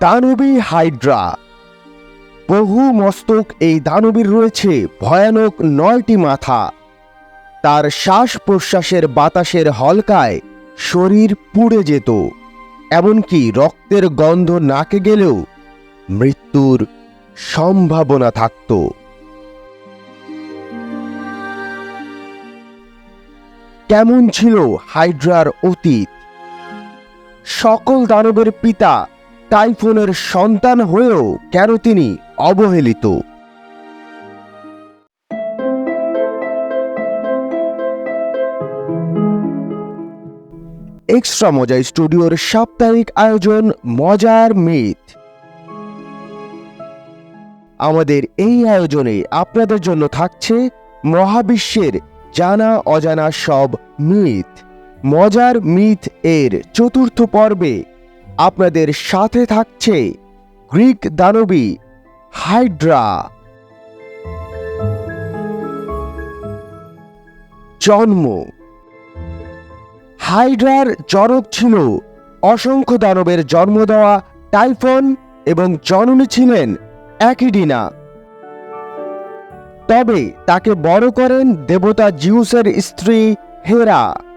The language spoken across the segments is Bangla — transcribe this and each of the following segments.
দানবী হাইড্রা। বহু মস্তক এই দানবীর রয়েছে, ভয়ানক নয়টি মাথা। তার শ্বাস প্রশ্বাসের বাতাসের হলকায় শরীর পুড়ে যেত, এমনকি রক্তের গন্ধ নাকে গেলেও মৃত্যুর সম্ভাবনা থাকত। কেমন ছিল হাইড্রার অতীত? সকল দানবের পিতা টাইফুনের সন্তান হয়েও কেন তিনি অবহেলিত? এক্সট্রা মজা স্টুডিওর সাপ্তাহিক আয়োজন মজার মিথ। আমাদের এই আয়োজনে আপনাদের জন্য থাকছে মহাবিশ্বের জানা অজানা সব মিথ। মজার মিথ এর চতুর্থ পর্বে আপনাদের সাথে থাকছে গ্রিক দানবী হাইড্রা। জন্ম। হাইড্রার জনক ছিল। অসংখ্য দানবের জন্ম দেওয়া টাইফন এবং জননী ছিলেন অ্যাকিডিনা। তবে তাকে বড় করেন দেবতা জিউসের স্ত্রী হেরা।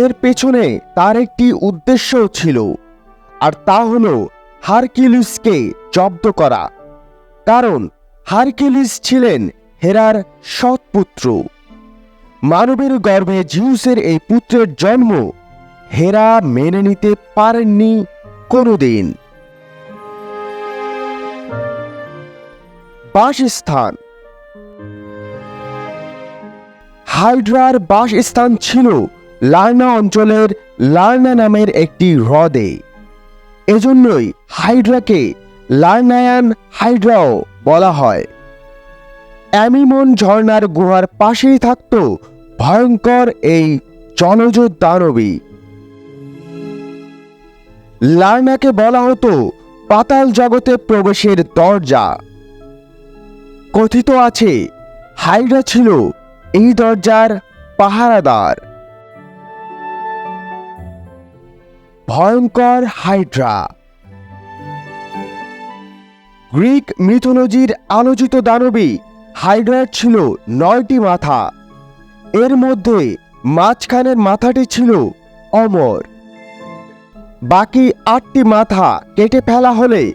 এর পেছনে তার একটি উদ্দেশ্য ছিল, আর তা হল হারকিলিসকে জব্দ করা। কারণ হারকিলিস ছিলেন হেরার সৎপুত্র। মানবের গর্ভে জিউসের এই পুত্রের জন্ম হেরা মেনে নিতে পারেননি কোনোদিন। বাসস্থান। হাইড্রার বাসস্থান ছিল লার্না অঞ্চলের লার্না নামের একটি হ্রদে। এজন্যই হাইড্রাকে লার্নায়ান হাইড্রাও বলা হয়। অ্যামিমন ঝর্ণার গুহার পাশেই থাকত ভয়ঙ্কর এই জলজ দানবী। লার্নাকে বলা হতো পাতাল জগতে প্রবেশের দরজা। কথিত আছে, হাইড্রা ছিল এই দরজার পাহারাদার। ভয়ঙ্কর হাইড্রা। গ্রিক মিথোলজির আলোচিত দানবী হাইড্রার ছিল নয়টি মাথা। এর মধ্যে মাঝখানের মাথাটি ছিল অমর। বাকি আটটি মাথা কেটে ফেলা হলে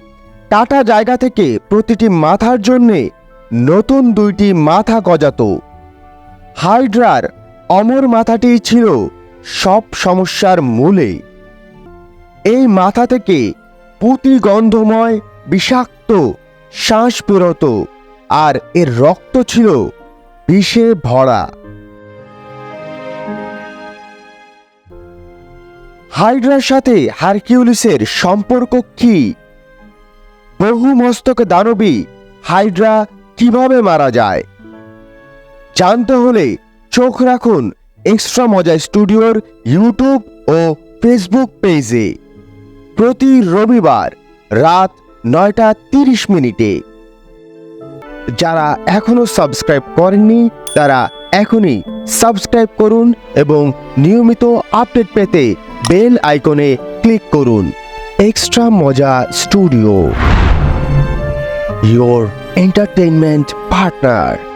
কাটা জায়গা থেকে প্রতিটি মাথার জন্যে নতুন দুইটি মাথা গজাত। হাইড্রার অমর মাথাটি ছিল সব সমস্যার মূলে। এই মাথা থেকে পুঁতি গন্ধময় বিষাক্ত শ্বাস বেরোত আর এর রক্ত ছিল বিষে ভরা। হাইড্রার সাথে হারকিউলিসের সম্পর্ক কি? বহু মস্তক দানবী হাইড্রা কীভাবে মারা যায়? জানতে হলে চোখ রাখুন এক্সট্রা মজা স্টুডিওর ইউটিউব ও ফেসবুক পেজে। প্রতি রবিবার রাত নয়টা তিরিশ মিনিটে যারা এখনও সাবস্ক্রাইব করেননি, তারা এখনই সাবস্ক্রাইব করুন এবং নিয়মিত আপডেট পেতে বেল আইকনে ক্লিক করুন এক্সট্রা মজা স্টুডিও, your entertainment partner.